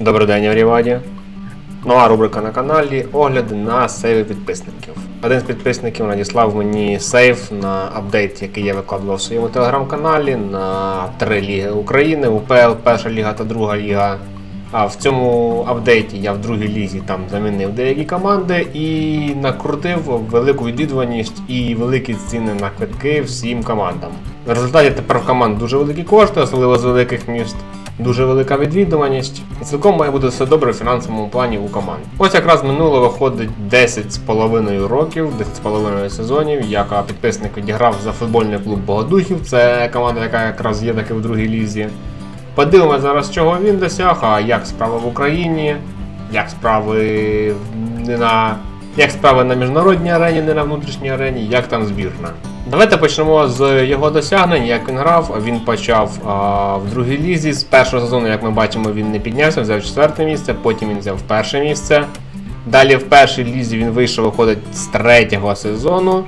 Добрий день, Евріваді. Нова рубрика на каналі Огляди на сейви підписників. Один з підписників надіслав мені сейв на апдейт, який я викладував в своєму телеграм-каналі на три ліги України: УПЛ, перша ліга та друга ліга. А в цьому апдейті я в другій лізі там замінив деякі команди і накрутив велику відвідуваність і великі ціни на квитки всім командам. В результаті тепер в команд дуже великі кошти, особливо з великих міст. Дуже велика відвідуваність, і цілком має бути все добре в фінансовому плані у команд. Ось якраз минуло виходить 10 з половиною років, 10 з половиною сезонів, яка підписник відіграв за футбольний клуб Богодухів. Це команда, яка якраз є таки в другій лізі. Подивимося зараз, чого він досяг, а як справи в Україні, як справи на. Як справи на міжнародній арені, не на внутрішній арені, як там збірна. Давайте почнемо з його досягнень, як він грав. Він почав а, в другій лізі. З першого сезону, як ми бачимо, він не піднявся, взяв четверте місце, потім він взяв перше місце. Далі в першій лізі він вийшов, виходить з третього сезону.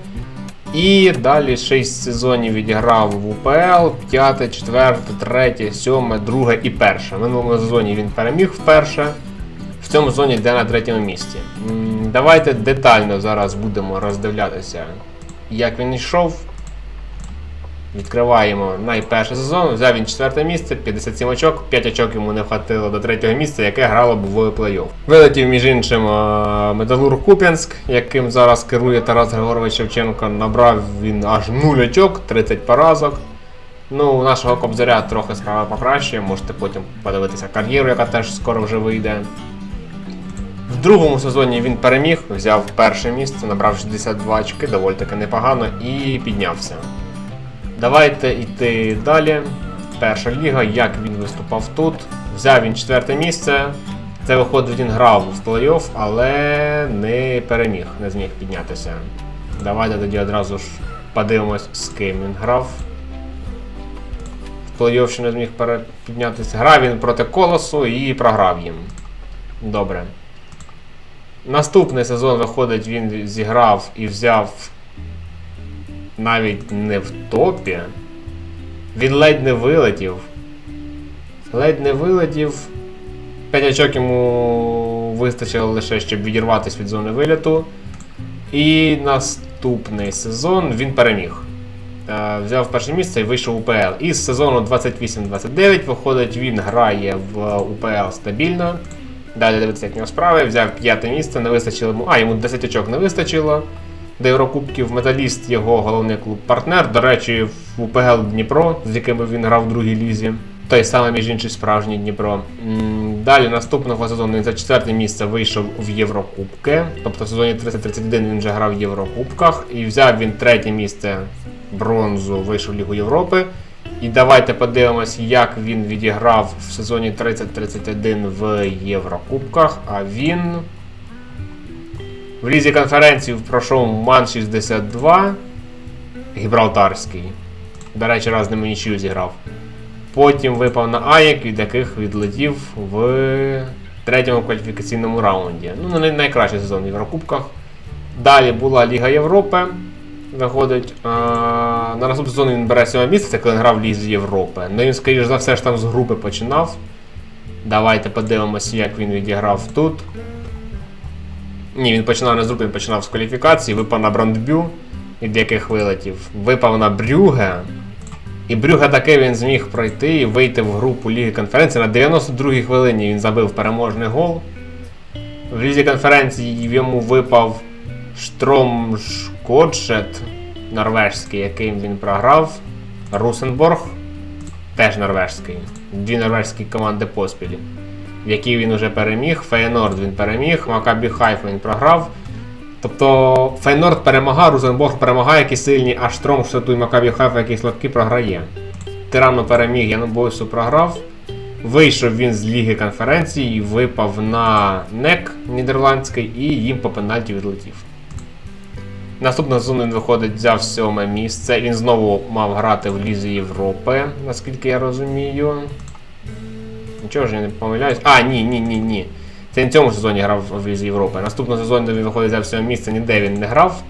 І далі 6 сезонів відіграв в УПЛ, 5, 4, 3, 7, 2 і 1. В минулому сезоні він переміг вперше. В цьому сезоні йде на третьому місці. Давайте детально зараз будемо роздивлятися, як він йшов. Відкриваємо найперший сезон. Взяв він четверте місце, 57 очок, 5 очок йому не вхватило до третього місця, яке грало б в плей-офф. Вилетів, між іншим, е, Металург Куп'янськ, яким зараз керує Тарас Григорович Шевченко. Набрав він аж 0 очок, 30 поразок. Ну, у нашого кобзаря трохи справа покраще, можете потім подивитися кар'єру, яка теж скоро вже вийде. В другому сезоні він переміг, взяв перше місце, набрав 62 очки, доволі таки непогано, і піднявся. Давайте йти далі. Перша ліга, як він виступав тут. Взяв він четверте місце. Це виходить, він грав в плей-офф, але не переміг, не зміг піднятися. Давайте тоді одразу ж подивимось, з ким він грав. В плей-офф ще не зміг піднятися. Грав він проти колосу і програв їм. Добре. Наступний сезон виходить, він зіграв і взяв навіть не в топі. Він ледь не вилетів. Ледь не вилетів. 5 очок йому вистачило лише, щоб відірватися від зони виліту. І наступний сезон він переміг. Е, Взяв перше місце і вийшов УПЛ. І з сезону 28-29 виходить, він грає в УПЛ стабільно. Далі дивиться, як справи. Взяв п'яте місце, не вистачило йому. А, йому 10 очок не вистачило. До Єврокубків металіст його головний клуб-партнер. До речі, в УПЛ Дніпро, з якими він грав в другій лізі. Той самий, між іншим, справжній Дніпро. Далі наступного сезону він за четверте місце вийшов в Єврокубки. Тобто в сезоні 30-31 він вже грав в Єврокубках. І взяв він третє місце бронзу, вийшов в Лігу Європи. І давайте подивимось, як він відіграв в сезоні 30-31 в Єврокубках. А він в лізі конференції пройшов Ман 62 Гібралтарський. До речі, раз ними нічию зіграв. Потім випав на Аєк, від яких відлетів в третьому кваліфікаційному раунді. Ну, не найкращий сезон в Єврокубках. Далі була Ліга Європи. Виходить, а, на наступний сезон він бере сьоме місце, коли він грав в Лізі Європи. Ну він, скоріш за все, ж там з групи починав. Давайте подивимося, як він відіграв тут. Ні, він починав не з групи, він починав з кваліфікації, випав на Брандбю, від яких вилетів. Випав на Брюге. І Брюге таки він зміг пройти і вийти в групу Ліги конференції. На 92-й хвилині він забив переможний гол. В Лізі конференції йому випав Штром Шкотшет норвежський, яким він програв. Русенборг теж норвежський. Дві норвежські команди поспілі, в якій він вже переміг. Фейнорд він переміг, Макабі Хайф він програв. Тобто Фейнорд перемагає, Рузенборг перемагає, які сильні, а Штром Штату і Макабі Хайф, який слабкий, програє. Тирану переміг, Янубойсу програв. Вийшов він з Ліги конференції, випав на НЕК нідерландський і їм по пенальті відлетів. Наступного сезону він виходить, взяв сьоме місце. Він знову мав грати в Лізі Європи, наскільки я розумію. Нічого ж я не помиляюсь. А, ні, ні, ні, ні. Це в цьому сезоні грав в Лізі Європи. Наступного сезону він виходить взяв сьоме місце, ніде він не грав.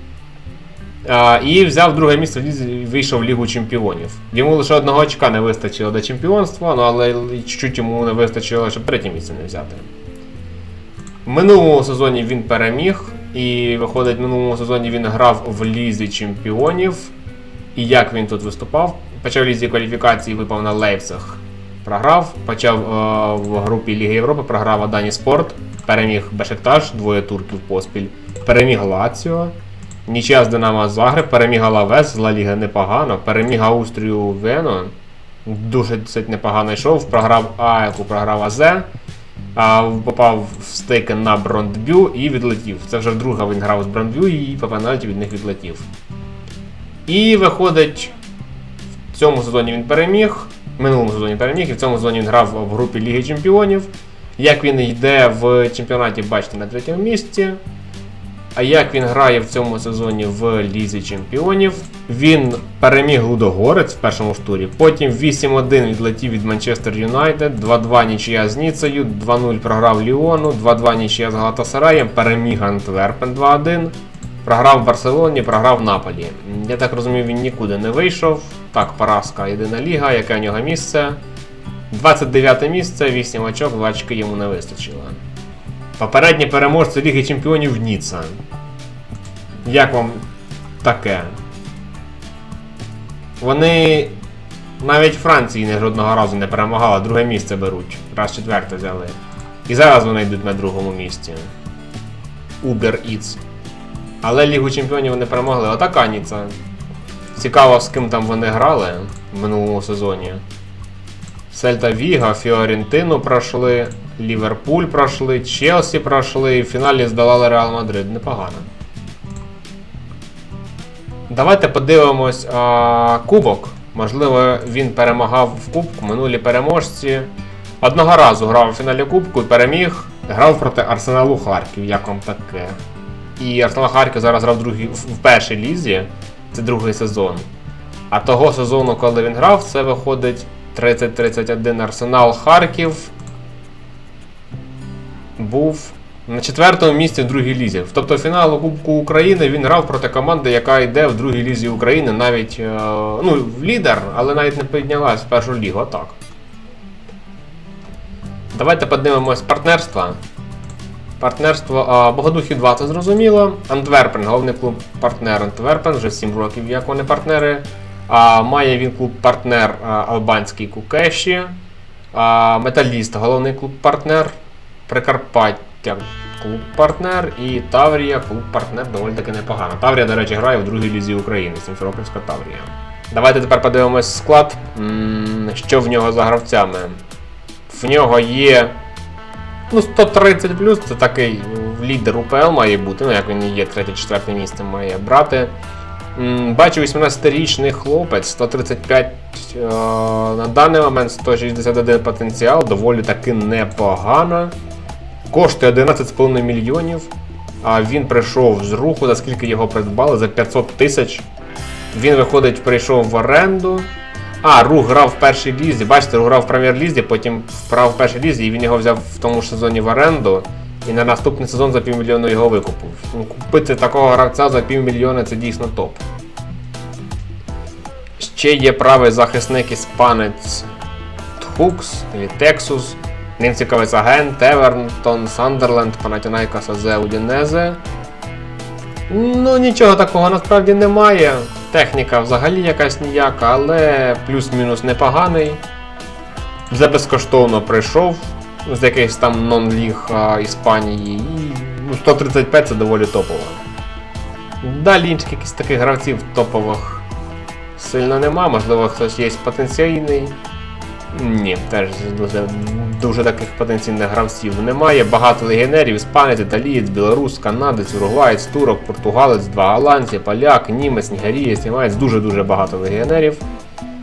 А, і взяв друге місце в лізі вийшов в Лігу Чемпіонів. Йому лише одного очка не вистачило до чемпіонства, ну, але чуть-чуть йому не вистачило, щоб третє місце не взяти. В минулому сезоні він переміг, і виходить, в минулому сезоні він грав в Лізі Чемпіонів. І як він тут виступав? Почав лізі кваліфікації, випав на Лейпциг. Програв, почав е, в групі Ліги Європи, програв Адані Спорт, переміг Бешектаж, двоє турків поспіль, переміг Лаціо, нічия з Динамо Загреб, переміг Алавес, Ла Ліга непогано, переміг Аустрію Вено, дуже досить непогано йшов, програв Аеку, програв Азе, а, попав в стейки на Брондбю і відлетів. Це вже вдруге він грав з Брондбю і по пенальті від них відлетів. І виходить, в цьому сезоні він переміг, в минулому сезоні переміг, і в цьому сезоні він грав в групі Ліги Чемпіонів. Як він йде в чемпіонаті, бачите, на третьому місці. А як він грає в цьому сезоні в Лізі Чемпіонів? Він переміг Лудогорець в першому ж турі, потім 8-1 відлетів від Манчестер Юнайтед, 2-2 нічия з Ніцею, 2-0 програв Ліону, 2-2 нічия з Галатасараєм, переміг Антверпен 2-1. Програв в Барселоні, програв Наполі. Я так розумію, він нікуди не вийшов. Так, поразка, єдина ліга, яке у нього місце. 29 місце, 8 очок, 2 очки йому не вистачило. Попередні переможці Ліги Чемпіонів Ніца. Як вам таке? Вони навіть Франції не жодного разу не перемагали, друге місце беруть. Раз четверте взяли. І зараз вони йдуть на другому місці. Uber Eats. Але Лігу Чемпіонів вони перемогли. Отаканіца. Цікаво, з ким там вони грали в минулому сезоні. Сельта Віга, Фіорентину пройшли, Ліверпуль пройшли, Челсі пройшли і в фіналі здолали Реал Мадрид. Непогано. Давайте подивимось а, кубок. Можливо, він перемагав в кубку. Минулі переможці. Одного разу грав у фіналі кубку і переміг. Грав проти Арсеналу Харків. Як вам таке? І Арсенал Харків зараз грав в в першій лізі. Це другий сезон. А того сезону, коли він грав, це виходить 30-31 Арсенал Харків. Був на четвертому місці в другій лізі. Тобто фіналу Кубку України він грав проти команди, яка йде в другій лізі України, навіть е, ну, лідер, але навіть не піднялась в першу лігу. Отак. Давайте подивимось партнерства. Партнерство а, Богодухів 2 це зрозуміло. Антверпен, головний клуб партнер Антверпен, вже 7 років, як вони партнери. А, має він клуб партнер а, Албанський Кукеші. А, Металіст, головний клуб партнер. Прикарпаття клуб партнер і Таврія клуб партнер доволі таки непогано. Таврія, до речі, грає в другій лізі України, Сімферопольська Таврія. Давайте тепер подивимось склад, що в нього за гравцями. В нього є Ну, 130 плюс це такий лідер УПЛ має бути, ну як він є, третє-четверте місце має брати. Бачу 18-річний хлопець, 135 е, на даний момент 161 потенціал, доволі таки непогано. Коштує 11,5 мільйонів. А він прийшов з руху, за скільки його придбали, за 500 тисяч. Він виходить, прийшов в оренду. А, Рух грав в першій лізі. Бачите, Рух грав в прем'єр-лізі, потім грав в першій лізі, і він його взяв в тому ж сезоні в оренду. І на наступний сезон за півмільйона його викупив. Ну, Купити такого гравця за півмільйона це дійсно топ. Ще є правий захисник іспанець Тхукс, Тексус. Ним цікавиться Агент, Евертон, Сандерленд, Панатінайка, Сазе, Удінезе. Ну, нічого такого насправді немає. Техніка взагалі якась ніяка, але плюс-мінус непоганий. Вже безкоштовно прийшов з якихось там нон-ліг Іспанії. І ну, 135 це доволі топово. Далі інших якихось таких гравців топових сильно нема, можливо, хтось є потенційний. Ні, теж дуже, дуже таких потенційних гравців немає. Багато легіонерів, іспанець, італієць, білорус, канадець, уругваєць, турок, португалець, два голландці, поляк, німець, нігерієць, німець, дуже-дуже багато легіонерів.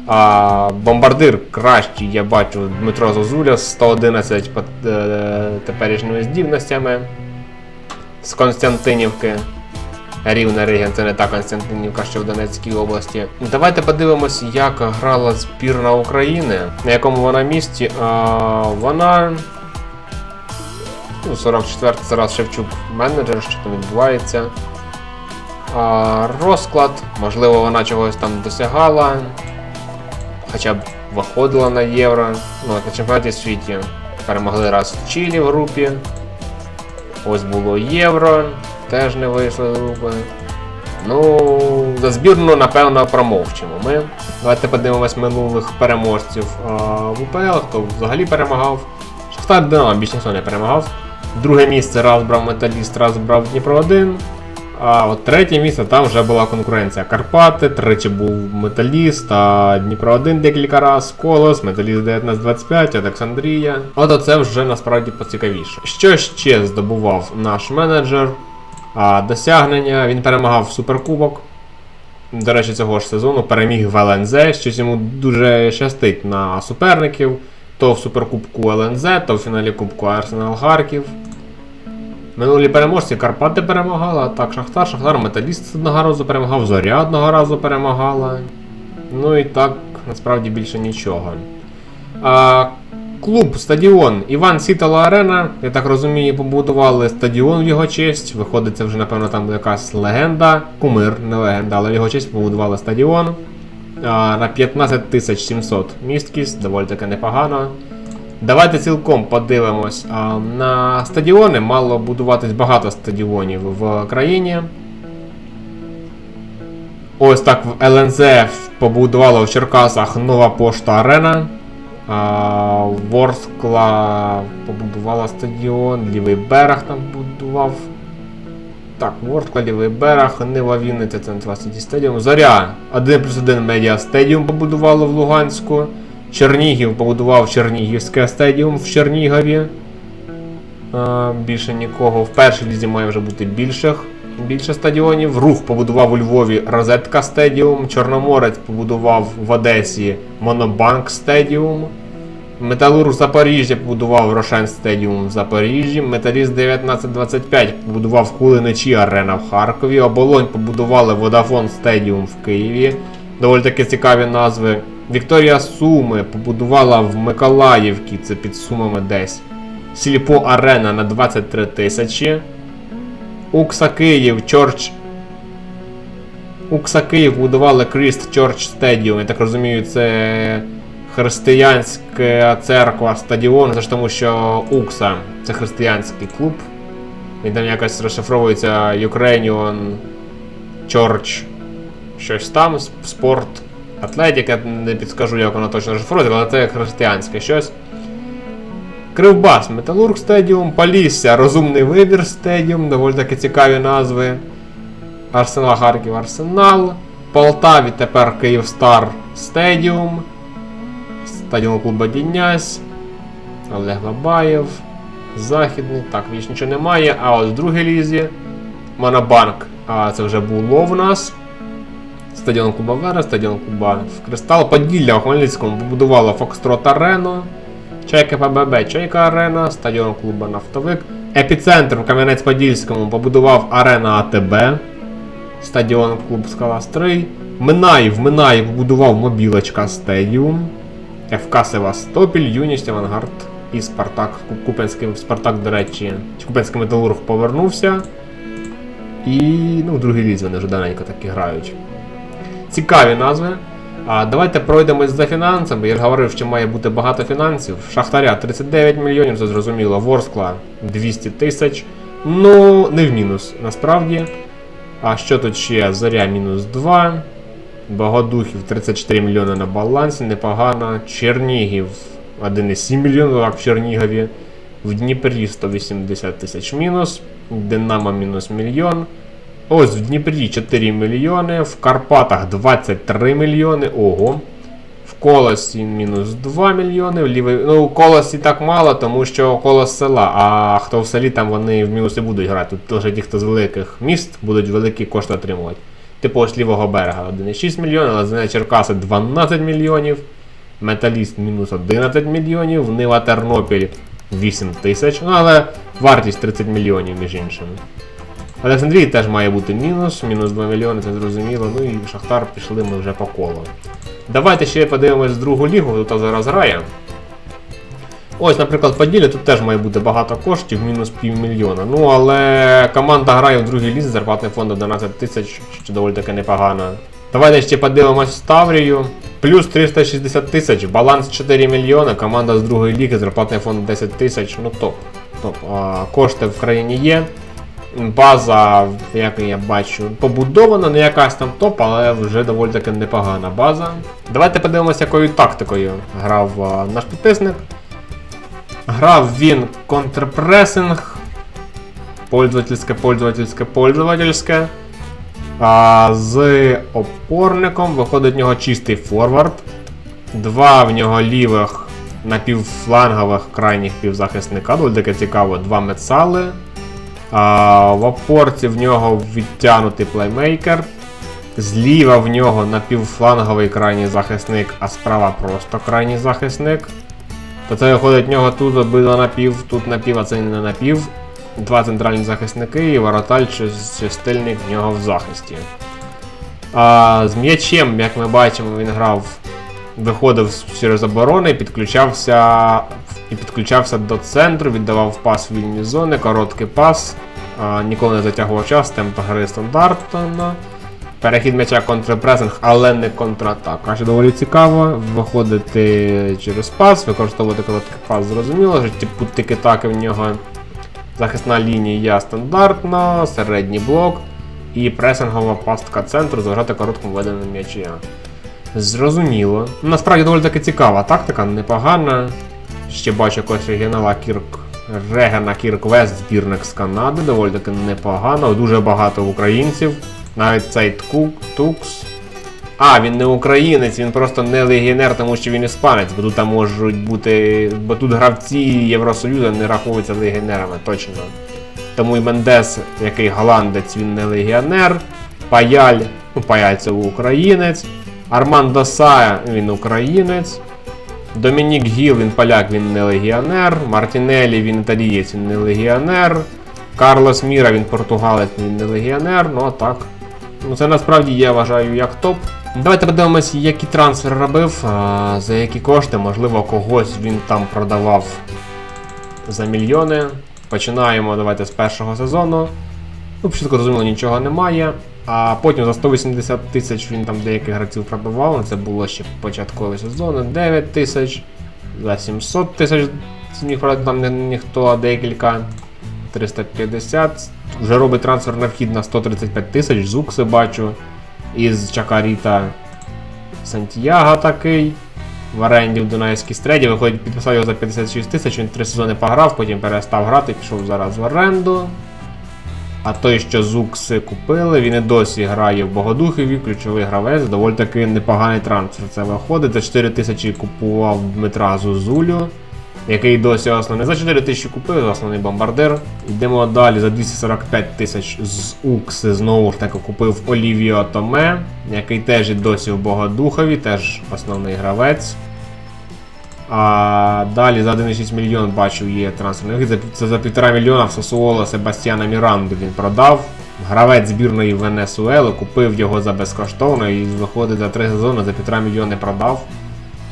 А, бомбардир кращий, я бачу, Дмитро Зозуля з 111 пот- е, теперішніми здібностями з Константинівки. Рівна регіон, це не та Константинівка, що в Донецькій області. Давайте подивимось, як грала збірна України, на якому вона місці. А, вона. Ну, 44 зараз Шевчук менеджер, що там відбувається. а, розклад. Можливо, вона чогось там досягала. Хоча б виходила на євро. Ну, на чемпіонаті світі перемогли раз в Чилі в групі. Ось було євро, теж не вийшли групи. Ну, за збірну, напевно, промовчимо ми. Давайте подивимось минулих переможців в УПЛ, хто взагалі перемагав. Шахтар Динамо більш ніхто не перемагав. Друге місце раз брав Металіст, раз брав Дніпро 1. А от третє місце там вже була конкуренція. Карпати, тричі був Металіст, а Дніпро 1 декілька раз, Колос, Металіст 1925, Олександрія. От оце вже насправді поцікавіше. Що ще здобував наш менеджер? Досягнення. Він перемагав в Суперкубок. До речі, цього ж сезону переміг в ЛНЗ, щось йому дуже щастить на суперників. То в Суперкубку ЛНЗ, то в фіналі Кубку Арсенал Харків. Минулі переможці Карпати перемагала, так Шахтар, Шахтар Металіст одного разу перемагав, Зоря одного разу перемагала. Ну і так, насправді більше нічого. А, клуб, стадіон Іван Сітала Арена. Я так розумію, побудували стадіон в його честь. Виходить, це вже, напевно, там якась легенда. Кумир, не легенда, але в його честь побудували стадіон. А, на 15 700 місткість, доволі таки непогано. Давайте цілком подивимось. А, на стадіони мало будуватись багато стадіонів в країні. Ось так в ЛНЗ побудувала в Черкасах нова пошта Арена. Ворскла побудувала стадіон, лівий берег там будував. Так, Ворскла, лівий берег, Нива Вінниця, Центра Сіті Стадіум. Зоря 1 плюс 1 медіа стадіум побудувало в Луганську. Чернігів побудував Чернігівське стадіум в Чернігові. Більше нікого. В першій лізі має вже бути більших, більше стадіонів. Рух побудував у Львові Розетка стадіум. Чорноморець побудував в Одесі Монобанк стадіум. Металург Запоріжжя побудував Рошен стадіум в Запоріжжі. Металіст 1925 побудував Кулиничі Арена в Харкові. Оболонь побудували Водафон стадіум в Києві. Доволі таки цікаві назви. Вікторія Суми побудувала в Миколаївці, це під Сумами десь. Сільпо Арена на 23 тисячі. Укса Київ, Чорч. Укса Київ будували Кріст Чорч Стадіум. Я так розумію, це християнська церква стадіон. Це ж тому, що Укса це християнський клуб. Він там якось розшифровується Ukrainian Church. Щось там, спорт. Атлетика, не підскажу, як воно точно розшифрується, але це християнське щось. Кривбас, Металург Стадіум, Полісся, Розумний вибір Стадіум, доволі таки цікаві назви. Арсенал Харків Арсенал. Полтаві тепер Київстар Стадіум. Стадіон клуба Дінясь. Олег Бабаєв. Західний. Так, більш нічого немає. А от в другій лізі. Монобанк. А це вже було в нас. Стадіон Куба Вера, стадіон Куба Кристал. Поділля у Хмельницькому побудувала Фокстрот Арену. Чайка ПББ, Чайка Арена, стадіон клуба Нафтовик. Епіцентр в Кам'янець-Подільському побудував Арена АТБ. Стадіон клуб Скала Стрий. Минаїв, Минаїв побудував Мобілочка Стадіум. ФК Севастопіль, Юність, Авангард і Спартак. Купенський Спартак, до речі, Купенський металург повернувся. І ну, в другій лізі вони вже давненько таки грають. Цікаві назви. А давайте пройдемось за фінансами. Я ж говорив, що має бути багато фінансів. Шахтаря 39 мільйонів, це зрозуміло. Ворскла 200 тисяч. Ну, не в мінус, насправді. А що тут ще? Зоря мінус 2. Богодухів 34 мільйони на балансі, непогано. Чернігів 1,7 мільйонів, в Чернігові. В Дніпрі 180 тисяч мінус. Динамо мінус мільйон. Ось в Дніпрі 4 мільйони, в Карпатах 23 мільйони. Ого. В Колосі мінус 2 мільйони. В Лівий... Ну, у Колосі так мало, тому що колос села. А хто в селі, там вони в мінусі будуть грати. Тут лише ті, хто з великих міст будуть великі кошти отримувати. Типу ось лівого берега 1,6 мільйонів, Лазине Черкаси 12 мільйонів. Металіст мінус 11 мільйонів, Нива Тернопіль 8 тисяч. Ну, але вартість 30 мільйонів, між іншим. Олександрії теж має бути мінус, мінус 2 мільйони, це зрозуміло. Ну і Шахтар пішли ми вже по колу. Давайте ще подивимось другу лігу, хто зараз грає. Ось, наприклад, Поділля, тут теж має бути багато коштів, мінус півмільйона. Ну, але команда грає в другій лізі, зарплатний фонд 11 тисяч, що доволі таки непогано. Давайте ще подивимось Ставрію. Плюс 360 тисяч, баланс 4 мільйони, команда з другої ліги, зарплатний фонд 10 тисяч, ну топ. топ. А, кошти в країні є. База, як я бачу, побудована, не якась там топ, але вже доволі таки непогана база. Давайте подивимося, якою тактикою грав наш підписник. Грав він контрпресинг. Пользовательське, пользовательське, пользовательське. А, з опорником виходить в нього чистий форвард. Два в нього лівих напівфлангових крайніх півзахисника. Доволі таке цікаво, два мецали. А, в опорці в нього відтягнутий плеймейкер. Зліва в нього напівфланговий крайній захисник, а справа просто крайній захисник. То це виходить в нього тут обидва напів, тут напів, а це не напів. Два центральні захисники і вороталь чи стильник в нього в захисті. А, з м'ячем, як ми бачимо, він грав, виходив через оборони, підключався і підключався до центру, віддавав пас в вільні зони, короткий пас, ніколи не затягував час, темп гри стандартно. Перехід м'яча контрпресинг, але не контратака. Що доволі цікаво. Виходити через пас, використовувати короткий пас, зрозуміло, типу тики-таки в нього захисна лінія стандартна, середній блок і пресингова пастка центру заважати короткому веденню м'яча. Зрозуміло. Насправді доволі таки цікава тактика, непогана. Ще бачу якогось регіонала Кірк. Регена Кірк Вест, збірник з Канади, доволі таки непогано, дуже багато українців. Навіть цей Тукс. А, він не українець, він просто не легіонер, тому що він іспанець, бо тут там можуть бути. Бо тут гравці Євросоюзу не рахуються легіонерами, точно. Тому і Мендес, який голландець, він не легіонер. Паяль, ну Паяль це українець. Армандо Сая, він українець. Домінік Гіл, він поляк, він не легіонер. Мартінелі, він італієць, він не легіонер. Карлос Міра, він португалець, він не легіонер, ну а так. Ну це насправді я вважаю як топ. Давайте подивимось, які трансфери робив, за які кошти, можливо, когось він там продавав за мільйони. Починаємо давайте з першого сезону. Ну, початку зрозуміло, нічого немає. А потім за 180 тисяч він там деяких гравців пробивав. Це було ще початкові сезони. 9 тисяч, за 700 тисяч зміг продати там не ніхто, а декілька. 350. Вже робить трансфер на вхід на 135 тисяч, Зукси бачу. Із Чакаріта Сантьяго такий. В оренді в Дунайській стреді. Виходить, підписав його за 56 тисяч, він три сезони пограв, потім перестав грати, пішов зараз в оренду. А той, що Зукси купили, він і досі грає в Богодухові, ключовий гравець, доволі таки непоганий трансфер. Це виходить. За 4 тисячі купував Дмитра Зузулю, який досі основний. За 4 тисячі купив, основний бомбардир. Йдемо далі за 245 тисяч з Укси знову ж таки купив Олівіо Томе, який теж і досі в Богодухові, теж основний гравець. А далі за 1,6 мільйон бачу є трансферний Це за 1,5 мільйона в Сосуоло Себастьяна Міранду він продав. Гравець збірної Венесуели купив його за безкоштовно і виходить за 3 сезони за 1,5 мільйони продав.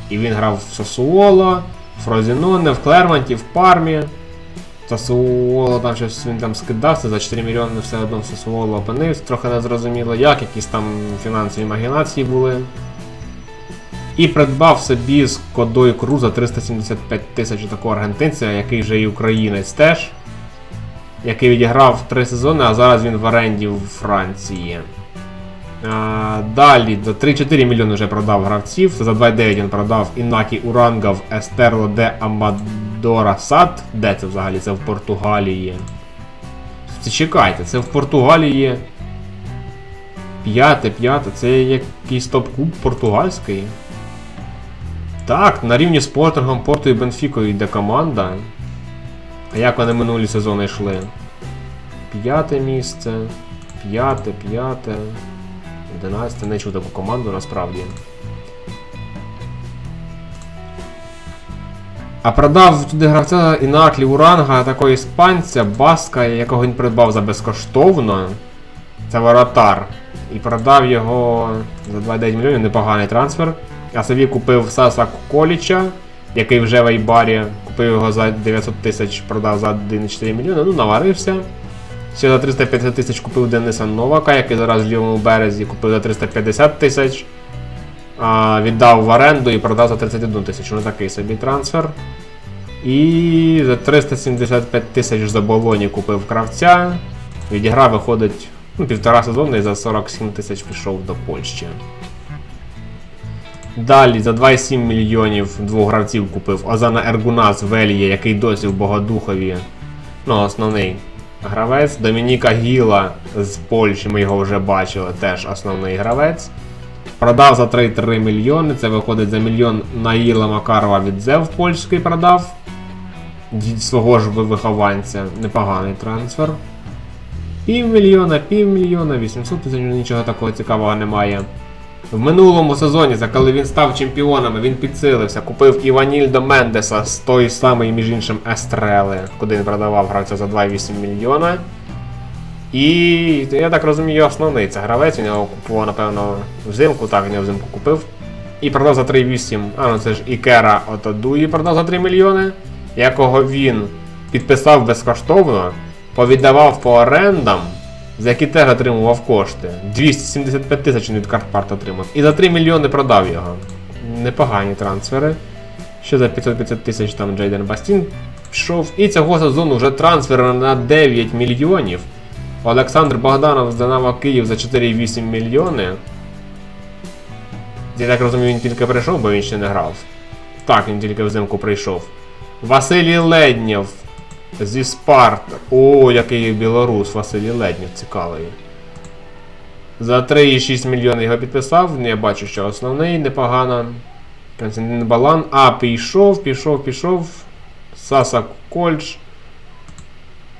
І він грав в Сосуоло, в Фрозіноне, в Клермонті, в Пармі. Сосуоло там щось він там скидався, за 4 мільйони все одно в Сосуоло опинився, трохи незрозуміло як, якісь там фінансові магінації були. І придбав собі з кодою Кру за 375 тисяч такого аргентинця, який же і українець теж. Який відіграв 3 сезони, а зараз він в оренді в Франції. А, далі до 3-4 мільйони вже продав гравців. За 2,9 він продав Інакі Урангав Естерло де Амадора Сад. Де це взагалі? Це в Португалії. Це чекайте, це в Португалії. П'яте, п'яте, це якийсь топ-куб португальський. Так, на рівні з Спортингом, Порту і Бенфікою йде команда. А як вони минулі сезони йшли? П'яте місце, п'яте, п'яте, одинадцяте, не чув таку команду насправді. А продав туди гравця Інаклі Уранга, такого іспанця, Баска, якого він придбав за безкоштовно. Це воротар. І продав його за 2,9 мільйонів, непоганий трансфер. А собі купив Саса Коліча який вже в Айбарі. Купив його за 900 тисяч, продав за 1,4 мільйона, ну наварився. Ще за 350 тисяч купив Дениса Новака, який зараз в лівому березі купив за 350 тисяч. Віддав в оренду і продав за 31 тисячу. Ну такий собі трансфер. І за 375 тисяч за Болоні купив кравця. Відіграв, виходить ну, півтора сезону і за 47 тисяч пішов до Польщі. Далі за 2,7 мільйонів двох гравців купив Озана Ергунас Вельє, який досі в Богодухові. Ну, основний гравець. Домініка Гіла з Польщі, ми його вже бачили, теж основний гравець. Продав за 3,3 мільйони. Це виходить за мільйон Наїла Макарова від Зев польський продав. Свого ж вихованця. Непоганий трансфер. Півмільйона, півмільйона, 800 тисяч, нічого такого цікавого немає. В минулому сезоні, за коли він став чемпіоном, він підсилився, купив Іванільдо Мендеса з той самий, між іншим, Естрели, куди він продавав гравця за 2,8 мільйона. І я так розумію, основний це гравець, він його купував, напевно, взимку, так, він взимку купив. І продав за 3,8. А, ну це ж Ікера Отодуї продав за 3 мільйони, якого він підписав безкоштовно, повіддавав по орендам, за які теж отримував кошти. 275 тисяч він від Картпарт отримав. І за 3 мільйони продав його. Непогані трансфери. Ще за 550 тисяч там Джейден Бастін пішов. І цього сезону вже трансфер на 9 мільйонів. Олександр Богданов з Динамо Київ за 4,8 мільйони. Я так розумію, він тільки прийшов, бо він ще не грав. Так, він тільки взимку прийшов. Василій Леднєв зі Спарта. О, який білорус Василій Леднєв, цікавий. За 3,6 мільйони його підписав. Я бачу, що основний непогано. Константин Балан. А, пішов, пішов, пішов. Саса Кольч.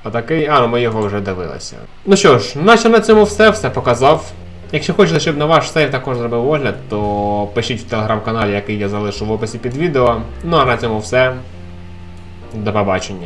Отакий. А, ну ми його вже дивилися. Ну що ж, наче на цьому все, все показав. Якщо хочете, щоб на ваш сейф також зробив огляд, то пишіть в телеграм-каналі, який я залишу в описі під відео. Ну а на цьому все. До побачення.